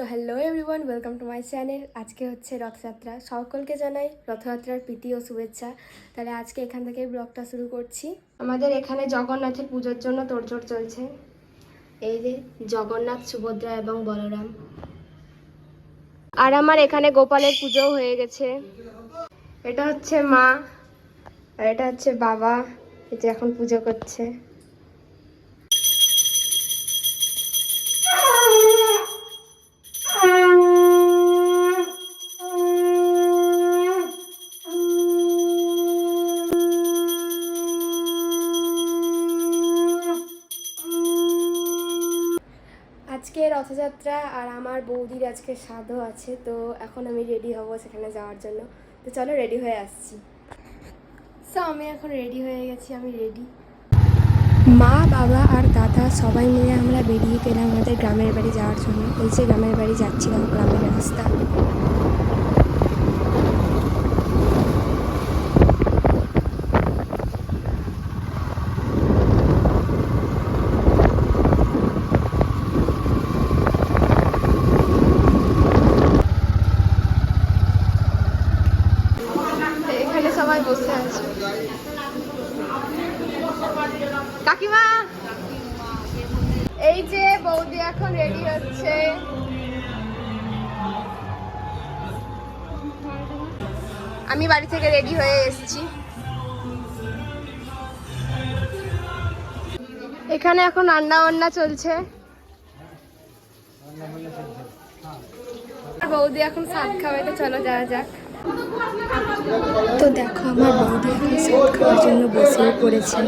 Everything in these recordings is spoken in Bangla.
So hello everyone welcome to my channel আজকে হচ্ছে রথযাত্রা। সকলকে জানাই রথযাত্রার প্রীতি ও শুভেচ্ছা। তাহলে আজকে এখান থেকে ব্লগটা শুরু করছি। আমাদের এখানে জগন্নাথের পুজোর জন্য তোড়জোড় চলছে। এই যে জগন্নাথ, সুভদ্রা এবং বলরাম। আর আমার এখানে গোপালের পুজো হয়ে গেছে। এটা হচ্ছে মা, আর এটা হচ্ছে বাবা, এই যে এখন পুজো করছে। আজকে রথযাত্রা আর আমার বৌদির আজকে সাধও আছে, তো এখন আমি রেডি হব সেখানে যাওয়ার জন্য। তো চলো রেডি হয়ে আসছি। সো আমি এখন রেডি হয়ে গেছি, আমি রেডি মা, বাবা আর দাদা সবাই মিলে আমরা বেরিয়ে গেলাম আমাদের গ্রামের বাড়ি যাওয়ার জন্য। এই যে গ্রামের বাড়ি যাচ্ছিলাম, গ্রামের রাস্তা এখানে সবাই কাকিমা! এই যে বৌদি এখন রেডি হচ্ছে। আমি বাড়ি থেকে রেডি হয়ে এসেছি। এখানে এখন রান্না বান্না চলছে। বৌদি এখন শাক খাওয়াই তো চলো যাওয়া যাক। তো দেখো আমার বৌদি এখন সেট খাওয়ার জন্য বসেও পড়েছে।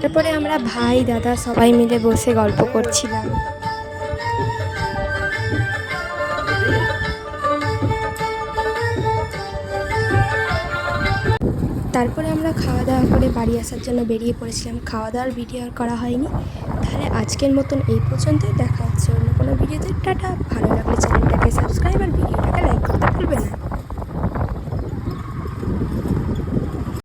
তারপরে আমরা ভাই দাদা সবাই মিলে বসে গল্প করছিলাম। তারপরে আমরা খাওয়া দাওয়া করে বাড়ি আসার জন্য বেরিয়ে পড়েছিলাম। খাওয়া দাওয়ার ভিডিও আর করা হয়নি। তাহলে আজকের মতন এই পর্যন্তই। দেখা হচ্ছে অন্য কোনো ভিডিওতে টাটা। ভালো লাগলে চ্যানেলটাকে সাবস্ক্রাইব আর ভিডিওটাকে লাইক